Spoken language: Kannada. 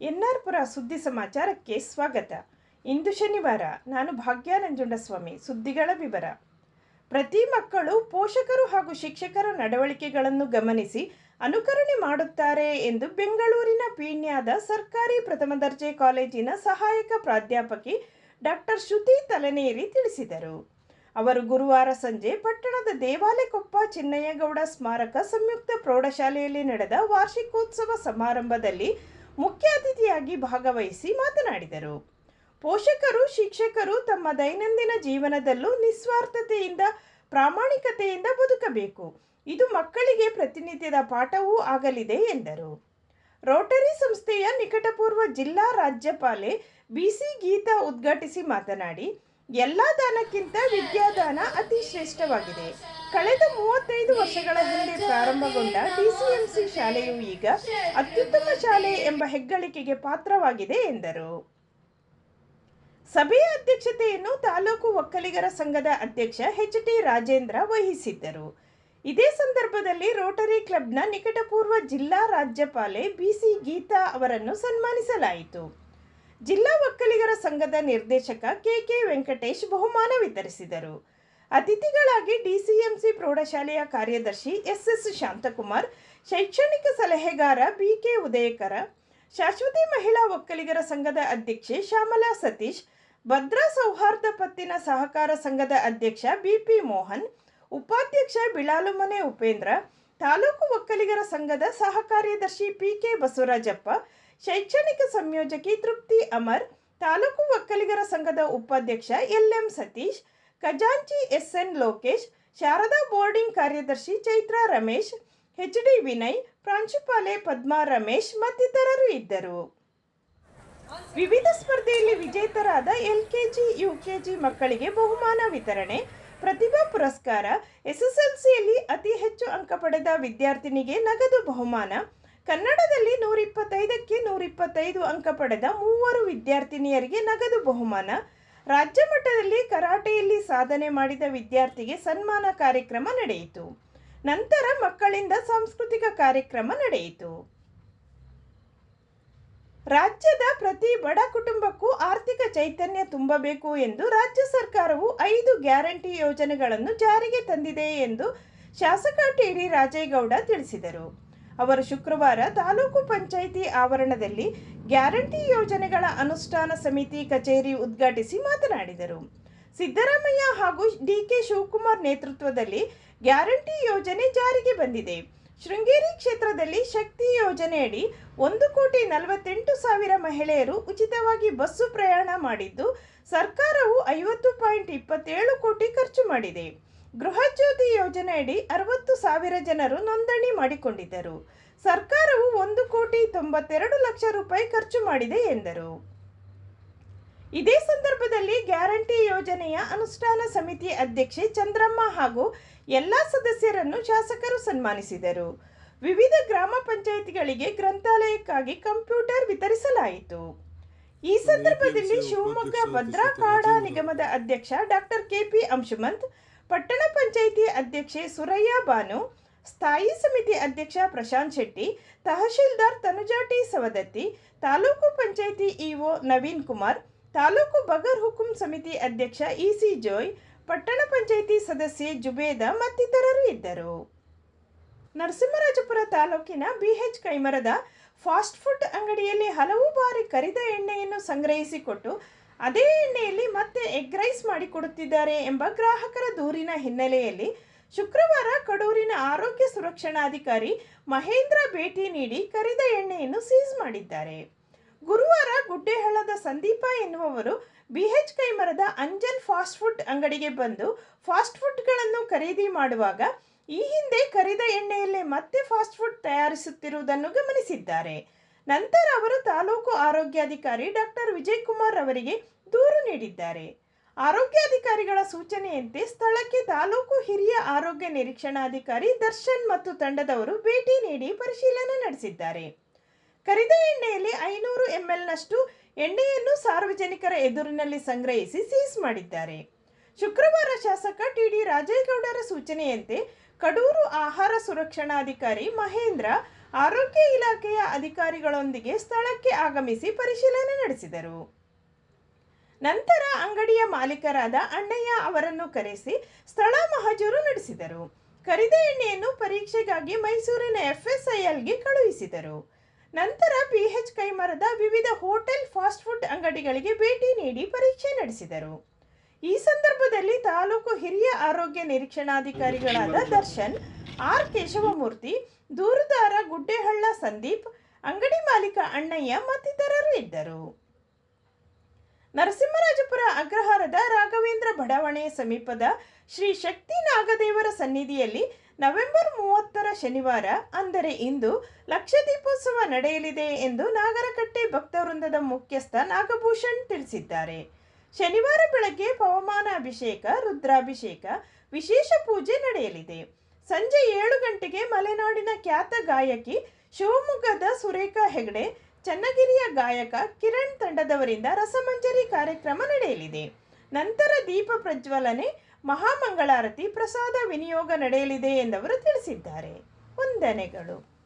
ಎನ್ಆರ್ಪುರ ಸುದ್ದಿ ಸಮಾಚಾರಕ್ಕೆ ಸ್ವಾಗತ. ಇಂದು ಶನಿವಾರ, ನಾನು ಭಾಗ್ಯ ನಂಜುಂಡಸ್ವಾಮಿ ಸುದ್ದಿಗಳ ವಿವರ. ಪ್ರತಿ ಮಕ್ಕಳು ಪೋಷಕರು ಹಾಗೂ ಶಿಕ್ಷಕರ ನಡವಳಿಕೆಗಳನ್ನು ಗಮನಿಸಿ ಅನುಕರಣೆ ಮಾಡುತ್ತಾರೆ ಎಂದು ಬೆಂಗಳೂರಿನ ಪೀಣ್ಯದ ಸರ್ಕಾರಿ ಪ್ರಥಮ ದರ್ಜೆ ಕಾಲೇಜಿನ ಸಹಾಯಕ ಪ್ರಾಧ್ಯಾಪಕಿ ಡಾಕ್ಟರ್ ಶ್ರುತಿ ತಲನೇರಿ ತಿಳಿಸಿದರು. ಅವರು ಗುರುವಾರ ಸಂಜೆ ಪಟ್ಟಣದ ದೇವಾಲಯಕೊಪ್ಪ ಚಿನ್ನಯ್ಯಗೌಡ ಸ್ಮಾರಕ ಸಂಯುಕ್ತ ಪ್ರೌಢಶಾಲೆಯಲ್ಲಿ ನಡೆದ ವಾರ್ಷಿಕೋತ್ಸವ ಸಮಾರಂಭದಲ್ಲಿ ಮುಖ್ಯ ಅತಿಥಿಯಾಗಿ ಭಾಗವಹಿಸಿ ಮಾತನಾಡಿದರು. ಪೋಷಕರು, ಶಿಕ್ಷಕರು ತಮ್ಮ ದೈನಂದಿನ ಜೀವನದಲ್ಲೂ ನಿಸ್ವಾರ್ಥತೆಯಿಂದ, ಪ್ರಾಮಾಣಿಕತೆಯಿಂದ ಬದುಕಬೇಕು. ಇದು ಮಕ್ಕಳಿಗೆ ಪ್ರತಿನಿತ್ಯದ ಪಾಠವೂ ಆಗಲಿದೆ ಎಂದರು. ರೋಟರಿ ಸಂಸ್ಥೆಯ ನಿಕಟಪೂರ್ವ ಜಿಲ್ಲಾ ರಾಜ್ಯಪಾಲೆ ಬಿಸಿ ಗೀತಾ ಉದ್ಘಾಟಿಸಿ ಮಾತನಾಡಿ, ಎಲ್ಲ ದಾನಕ್ಕಿಂತ ವಿದ್ಯಾದಾನ ಅತಿ ಶ್ರೇಷ್ಠವಾಗಿದೆ. ಕಳೆದ ಮೂವತ್ತೈದು ಹಿಂದೆ ಪ್ರಾರಂಭಗೊಂಡ ಡಿಸಿಎಂಸಿ ಶಾಲೆಯು ಈಗ ಅತ್ಯುತ್ತಮ ಶಾಲೆ ಎಂಬ ಹೆಗ್ಗಳಿಕೆಗೆ ಪಾತ್ರವಾಗಿದೆ ಎಂದರು. ಸಭೆಯ ಅಧ್ಯಕ್ಷತೆಯನ್ನು ತಾಲೂಕು ಒಕ್ಕಲಿಗರ ಸಂಘದ ಅಧ್ಯಕ್ಷ ಎಚ್ ಟಿ ರಾಜೇಂದ್ರ ವಹಿಸಿದ್ದರು. ಇದೇ ಸಂದರ್ಭದಲ್ಲಿ ರೋಟರಿ ಕ್ಲಬ್ನ ನಿಕಟಪೂರ್ವ ಜಿಲ್ಲಾ ರಾಜ್ಯಪಾಲೆ ಬಿಸಿ ಗೀತಾ ಅವರನ್ನು ಸನ್ಮಾನಿಸಲಾಯಿತು. ಜಿಲ್ಲಾ ಒಕ್ಕಲಿಗರ ಸಂಘದ ನಿರ್ದೇಶಕ ಕೆಕೆ ವೆಂಕಟೇಶ್ ಬಹುಮಾನ ವಿತರಿಸಿದರು. ಅತಿಥಿಗಳಾಗಿ ಡಿಸಿಎಂಸಿ ಪ್ರೌಢಶಾಲೆಯ ಕಾರ್ಯದರ್ಶಿ ಎಸ್ ಎಸ್ ಶಾಂತಕುಮಾರ್, ಶೈಕ್ಷಣಿಕ ಸಲಹೆಗಾರ ಬಿಕೆ ಉದಯಕರ, ಶಾಶ್ವತಿ ಮಹಿಳಾ ಒಕ್ಕಲಿಗರ ಸಂಘದ ಅಧ್ಯಕ್ಷೆ ಶ್ಯಾಮಲಾ ಸತೀಶ್, ಭದ್ರಾ ಸೌಹಾರ್ದ ಪತ್ತಿನ ಸಹಕಾರ ಸಂಘದ ಅಧ್ಯಕ್ಷ ಬಿಪಿ ಮೋಹನ್, ಉಪಾಧ್ಯಕ್ಷ ಬಿಳಾಲುಮನೆ ಉಪೇಂದ್ರ, ತಾಲೂಕು ಒಕ್ಕಲಿಗರ ಸಂಘದ ಸಹ ಕಾರ್ಯದರ್ಶಿ ಪಿಕೆ ಬಸವರಾಜಪ್ಪ, ಶೈಕ್ಷಣಿಕ ಸಂಯೋಜಕಿ ತೃಪ್ತಿ ಅಮರ್, ತಾಲೂಕು ಒಕ್ಕಲಿಗರ ಸಂಘದ ಉಪಾಧ್ಯಕ್ಷ ಎಲ್ ಎಂ ಸತೀಶ್ ಖಜಾಂಚಿ, ಎಸ್ಎನ್ ಲೋಕೇಶ್, ಶಾರದಾ ಬೋರ್ಡಿಂಗ್ ಕಾರ್ಯದರ್ಶಿ ಚೈತ್ರಾ ರಮೇಶ್ ಎಚ್ ಡಿ ವಿನಯ್, ಪ್ರಾಂಶುಪಾಲೆ ಪದ್ಮಾ ರಮೇಶ್ ಮತ್ತಿತರರು ಇದ್ದರು. ವಿವಿಧ ಸ್ಪರ್ಧೆಯಲ್ಲಿ ವಿಜೇತರಾದ ಎಲ್ಕೆಜಿ, ಯುಕೆಜಿ ಮಕ್ಕಳಿಗೆ ಬಹುಮಾನ ವಿತರಣೆ, ಪ್ರತಿಭಾ ಪುರಸ್ಕಾರ, ಎಸ್ಎಸ್ಎಲ್ಸಿಯಲ್ಲಿ ಅತಿ ಹೆಚ್ಚು ಅಂಕ ಪಡೆದ ವಿದ್ಯಾರ್ಥಿನಿಗೆ ನಗದು ಬಹುಮಾನ, ಕನ್ನಡದಲ್ಲಿ ನೂರಿಪ್ಪತ್ತೈದಕ್ಕೆ ನೂರಿಪ್ಪತ್ತೈದು ಅಂಕ ಪಡೆದ ಮೂವರು ವಿದ್ಯಾರ್ಥಿನಿಯರಿಗೆ ನಗದು ಬಹುಮಾನ ರಾಜ್ಯ ಮಟ್ಟದಲ್ಲಿ ಕರಾಟೆಯಲ್ಲಿ ಸಾಧನೆ ಮಾಡಿದ ವಿದ್ಯಾರ್ಥಿಗೆ ಸನ್ಮಾನ ಕಾರ್ಯಕ್ರಮ ನಡೆಯಿತು. ನಂತರ ಮಕ್ಕಳಿಂದ ಸಾಂಸ್ಕೃತಿಕ ಕಾರ್ಯಕ್ರಮ ನಡೆಯಿತು. ರಾಜ್ಯದ ಪ್ರತಿ ಬಡ ಕುಟುಂಬಕ್ಕೂ ಆರ್ಥಿಕ ಚೈತನ್ಯ ತುಂಬಬೇಕು ಎಂದು ರಾಜ್ಯ ಸರ್ಕಾರವು ಐದು ಗ್ಯಾರಂಟಿ ಯೋಜನೆಗಳನ್ನು ಜಾರಿಗೆ ತಂದಿದೆ ಎಂದು ಶಾಸಕ ಟಿಡಿ ರಾಜೇಗೌಡ ತಿಳಿಸಿದರು. ಅವರು ಶುಕ್ರವಾರ ತಾಲೂಕು ಪಂಚಾಯಿತಿ ಆವರಣದಲ್ಲಿ ಗ್ಯಾರಂಟಿ ಯೋಜನೆಗಳ ಅನುಷ್ಠಾನ ಸಮಿತಿ ಕಚೇರಿ ಉದ್ಘಾಟಿಸಿ ಮಾತನಾಡಿದರು. ಸಿದ್ದರಾಮಯ್ಯ ಹಾಗೂ ಡಿಕೆ ಶಿವಕುಮಾರ್ ನೇತೃತ್ವದಲ್ಲಿ ಗ್ಯಾರಂಟಿ ಯೋಜನೆ ಜಾರಿಗೆ ಬಂದಿದೆ. ಶೃಂಗೇರಿ ಕ್ಷೇತ್ರದಲ್ಲಿ ಶಕ್ತಿ ಯೋಜನೆಯಡಿ ಒಂದು ಕೋಟಿ ನಲವತ್ತೆಂಟು ಸಾವಿರ ಮಹಿಳೆಯರು ಉಚಿತವಾಗಿ ಬಸ್ಸು ಪ್ರಯಾಣ ಮಾಡಿದ್ದು, ಸರ್ಕಾರವು ಐವತ್ತು ಪಾಯಿಂಟ್ ಇಪ್ಪತ್ತೇಳು ಕೋಟಿ ಖರ್ಚು ಮಾಡಿದೆ. ಗೃಹಜ್ಯೋತಿ ಯೋಜನೆಯಡಿ ಅರವತ್ತು ಸಾವಿರ ಜನರು ನೋಂದಣಿ ಮಾಡಿಕೊಂಡಿದ್ದರು. ಸರ್ಕಾರವು ಒಂದು ಕೋಟಿ ತೊಂಬತ್ತೆರಡು ಲಕ್ಷ ರೂಪಾಯಿ ಖರ್ಚು ಮಾಡಿದೆ ಎಂದರು. ಇದೇ ಸಂದರ್ಭದಲ್ಲಿ ಗ್ಯಾರಂಟಿ ಯೋಜನೆಯ ಅನುಷ್ಠಾನ ಸಮಿತಿ ಅಧ್ಯಕ್ಷೆ ಚಂದ್ರಮ್ಮ ಹಾಗೂ ಎಲ್ಲ ಸದಸ್ಯರನ್ನು ಶಾಸಕರು ಸನ್ಮಾನಿಸಿದರು. ವಿವಿಧ ಗ್ರಾಮ ಪಂಚಾಯಿತಿಗಳಿಗೆ ಗ್ರಂಥಾಲಯಕ್ಕಾಗಿ ಕಂಪ್ಯೂಟರ್ ವಿತರಿಸಲಾಯಿತು. ಈ ಸಂದರ್ಭದಲ್ಲಿ ಶಿವಮೊಗ್ಗ ಭದ್ರಾ ನಿಗಮದ ಅಧ್ಯಕ್ಷ ಡಾಕ್ಟರ್ ಕೆಪಿ ಅಂಶುಮಂತ್ ಪಟ್ಟಣ ಪಂಚಾಯಿತಿ ಅಧ್ಯಕ್ಷೆ ಸುರಯ್ಯ ಬಾನು, ಸ್ಥಾಯಿ ಸಮಿತಿ ಅಧ್ಯಕ್ಷ ಪ್ರಶಾಂತ್ ಶೆಟ್ಟಿ, ತಹಶೀಲ್ದಾರ್ ತನುಜಾಟಿ ಸವದತ್ತಿ, ತಾಲೂಕು ಪಂಚಾಯಿತಿ ಇಒ ನವೀನ್ ಕುಮಾರ್, ತಾಲೂಕು ಬಗರ್ ಹುಕುಂ ಸಮಿತಿ ಅಧ್ಯಕ್ಷ ಇಸಿ ಜೋಯ್, ಪಟ್ಟಣ ಪಂಚಾಯಿತಿ ಸದಸ್ಯೆ ಜುಬೇದ ಮತ್ತಿತರರು ಇದ್ದರು. ನರಸಿಂಹರಾಜಪುರ ತಾಲೂಕಿನ ಬಿಎಚ್ ಕೈಮರದ ಫಾಸ್ಟ್ ಫುಡ್ ಅಂಗಡಿಯಲ್ಲಿ ಹಲವು ಬಾರಿ ಕರಿದ ಎಣ್ಣೆಯನ್ನು ಸಂಗ್ರಹಿಸಿಕೊಟ್ಟು ಅದೇ ಎಣ್ಣೆಯಲ್ಲಿ ಮತ್ತೆ ಎಗ್ ರೈಸ್ ಮಾಡಿಕೊಡುತ್ತಿದ್ದಾರೆ ಎಂಬ ಗ್ರಾಹಕರ ದೂರಿನ ಹಿನ್ನೆಲೆಯಲ್ಲಿ ಶುಕ್ರವಾರ ಕಡೂರಿನ ಆರೋಗ್ಯ ಸುರಕ್ಷಣಾಧಿಕಾರಿ ಮಹೇಂದ್ರ ಭೇಟಿ ನೀಡಿ ಕರಿದ ಎಣ್ಣೆಯನ್ನು ಸೀಸ್ ಮಾಡಿದ್ದಾರೆ. ಗುರುವಾರ ಗುಡ್ಡೆಹಳ್ಳದ ಸಂದೀಪ ಎನ್ನುವವರು ಬಿಎಚ್ ಕೈಮರದ ಅಂಜನ್ ಫಾಸ್ಟ್ ಫುಡ್ ಅಂಗಡಿಗೆ ಬಂದು ಫಾಸ್ಟ್ ಫುಡ್ಗಳನ್ನು ಖರೀದಿ ಮಾಡುವಾಗ ಈ ಹಿಂದೆ ಕರಿದ ಎಣ್ಣೆಯಲ್ಲೇ ಮತ್ತೆ ಫಾಸ್ಟ್ ಫುಡ್ ತಯಾರಿಸುತ್ತಿರುವುದನ್ನು ಗಮನಿಸಿದ್ದಾರೆ. ನಂತರ ಅವರು ತಾಲೂಕು ಆರೋಗ್ಯಾಧಿಕಾರಿ ಡಾಕ್ಟರ್ ವಿಜಯ್ ಕುಮಾರ್ ಅವರಿಗೆ ದೂರು ನೀಡಿದ್ದಾರೆ. ಆರೋಗ್ಯಾಧಿಕಾರಿಗಳ ಸೂಚನೆಯಂತೆ ಸ್ಥಳಕ್ಕೆ ತಾಲೂಕು ಹಿರಿಯ ಆರೋಗ್ಯ ನಿರೀಕ್ಷಣಾಧಿಕಾರಿ ದರ್ಶನ್ ಮತ್ತು ತಂಡದವರು ಭೇಟಿ ನೀಡಿ ಪರಿಶೀಲನೆ ನಡೆಸಿದ್ದಾರೆ. ಕರಿದ ಎಣ್ಣೆಯಲ್ಲಿ ಐನೂರು ಎಂಎಲ್ನಷ್ಟು ಎಣ್ಣೆಯನ್ನು ಸಾರ್ವಜನಿಕರ ಎದುರಿನಲ್ಲಿ ಸಂಗ್ರಹಿಸಿ ಸೀಸ್ ಮಾಡಿದ್ದಾರೆ. ಶುಕ್ರವಾರ ಶಾಸಕ ಟಿಡಿ ರಾಜೇಗೌಡರ ಸೂಚನೆಯಂತೆ ಕಡೂರು ಆಹಾರ ಸುರಕ್ಷಣಾಧಿಕಾರಿ ಮಹೇಂದ್ರ ಆರೋಗ್ಯ ಇಲಾಖೆಯ ಅಧಿಕಾರಿಗಳೊಂದಿಗೆ ಸ್ಥಳಕ್ಕೆ ಆಗಮಿಸಿ ಪರಿಶೀಲನೆ ನಡೆಸಿದರು. ನಂತರ ಅಂಗಡಿಯ ಮಾಲೀಕರಾದ ಅಣ್ಣಯ್ಯ ಅವರನ್ನು ಕರೆಸಿ ಸ್ಥಳ ಮಹಜೂರು ನಡೆಸಿದರು. ಕರಿದ ಎಣ್ಣೆಯನ್ನು ಪರೀಕ್ಷೆಗಾಗಿ ಮೈಸೂರಿನ ಎಫ್ಎಸ್ಐಎಲ್ಗೆ ಕಳುಹಿಸಿದರು. ನಂತರ ಪಿಎಚ್ ಕೈಮರದ ವಿವಿಧ ಹೋಟೆಲ್, ಫಾಸ್ಟ್ ಫುಡ್ ಅಂಗಡಿಗಳಿಗೆ ಭೇಟಿ ನೀಡಿ ಪರೀಕ್ಷೆ ನಡೆಸಿದರು. ಈ ಸಂದರ್ಭದಲ್ಲಿ ತಾಲೂಕು ಹಿರಿಯ ಆರೋಗ್ಯ ನಿರೀಕ್ಷಣಾಧಿಕಾರಿಗಳಾದ ದರ್ಶನ್ ಆರ್ ಕೇಶವಮೂರ್ತಿ ದೂರುದಾರ ಗುಡ್ಡೆಹಳ್ಳ ಸಂದೀಪ್ ಅಂಗಡಿ ಮಾಲೀಕ ಅಣ್ಣಯ್ಯ ಮತ್ತಿತರರು ಇದ್ದರು. ನರಸಿಂಹರಾಜಪುರ ಅಗ್ರಹಾರದ ರಾಘವೇಂದ್ರ ಬಡಾವಣೆ ಸಮೀಪದ ಶ್ರೀ ಶಕ್ತಿ ನಾಗದೇವರ ಸನ್ನಿಧಿಯಲ್ಲಿ ನವೆಂಬರ್ ಮೂವತ್ತರ ಶನಿವಾರ ಅಂದರೆ ಇಂದು ಲಕ್ಷದೀಪೋತ್ಸವ ನಡೆಯಲಿದೆ ಎಂದು ನಾಗರಕಟ್ಟೆ ಭಕ್ತವೃಂದದ ಮುಖ್ಯಸ್ಥ ನಾಗಭೂಷಣ್ ತಿಳಿಸಿದ್ದಾರೆ. ಶನಿವಾರ ಬೆಳಗ್ಗೆ ಪವಮಾನ ಅಭಿಷೇಕ, ರುದ್ರಾಭಿಷೇಕ, ವಿಶೇಷ ಪೂಜೆ ನಡೆಯಲಿದೆ. ಸಂಜೆ ಏಳು ಗಂಟೆಗೆ ಮಲೆನಾಡಿನ ಖ್ಯಾತ ಗಾಯಕಿ ಶಿವಮೊಗ್ಗದ ಸುರೇಖಾ ಹೆಗಡೆ, ಚನ್ನಗಿರಿಯ ಗಾಯಕ ಕಿರಣ್ ತಂಡದವರಿಂದ ರಸಮಂಜರಿ ಕಾರ್ಯಕ್ರಮ ನಡೆಯಲಿದೆ. ನಂತರ ದೀಪ ಪ್ರಜ್ವಲನೆ, ಮಹಾಮಂಗಳಾರತಿ, ಪ್ರಸಾದ ವಿನಿಯೋಗ ನಡೆಯಲಿದೆ ಎಂದವರು ತಿಳಿಸಿದ್ದಾರೆ. ವಂದನೆಗಳು.